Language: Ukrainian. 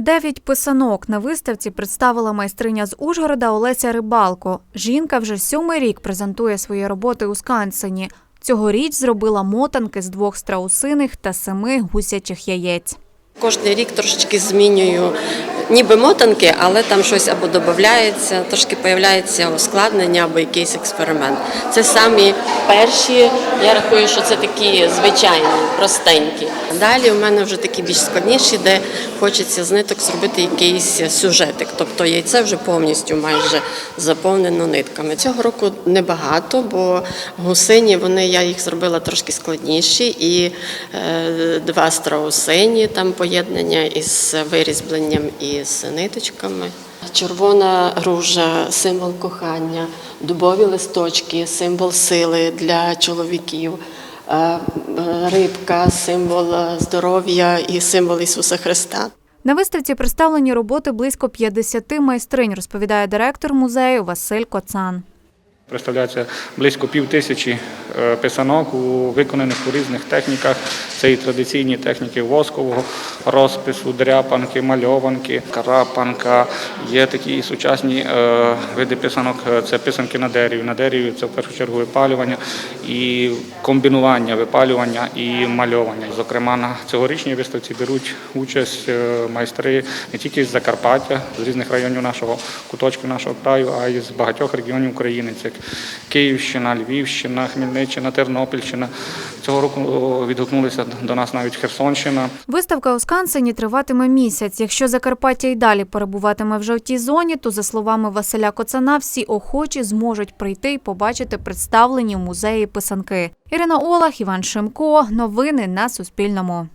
Дев'ять писанок на виставці представила майстриня з Ужгорода Олеся Рибалко. Жінка вже сьомий рік презентує свої роботи у Скансені. Цьогоріч зробила мотанки з двох страусиних та семи гусячих яєць. Кожний рік трошечки змінюю ніби мотанки, але там щось або додається, трошки появляється ускладнення або якийсь експеримент. Це самі перші, я рахую, що це такі звичайні, простенькі. Далі у мене вже такі більш складніші, де хочеться з ниток зробити якийсь сюжетик. Тобто яйце вже повністю майже заповнено нитками. Цього року небагато, бо гусині вони я їх зробила трошки складніші, і е, два страусині там поєднання із вирізбленням і з ниточками. Червона ружа символ кохання, дубові листочки, символ сили для чоловіків. Е, Рибка, символ е, здоров'я і символ Ісуса Христа. На виставці представлені роботи близько 50 майстринь, розповідає директор музею Василь Коцан. Представляється близько пів тисячі е, писанок у виконаних у різних техніках. Це і традиційні техніки воскового розпису, дряпанки, мальованки, карапанка. Є такі сучасні е, види писанок. е, Це писанки на дереві. На дереві це в першу чергу випалювання і комбінування випалювання і мальовання. Зокрема, на цьогорічній виставці беруть участь майстри не тільки з Закарпаття, з різних районів нашого куточку нашого краю, а й з багатьох регіонів України. Це Київщина, Львівщина, Хмельниччина, Тернопільщина. Цього року відгукнулися до нас навіть Херсонщина. Виставка у Скансені триватиме місяць. Якщо Закарпаття й далі перебуватиме в жовтій зоні, то за словами Василя Коцана, всі охочі зможуть прийти і побачити представлені в музеї писанки. Ірина Олах, Іван Шимко. Новини на Суспільному.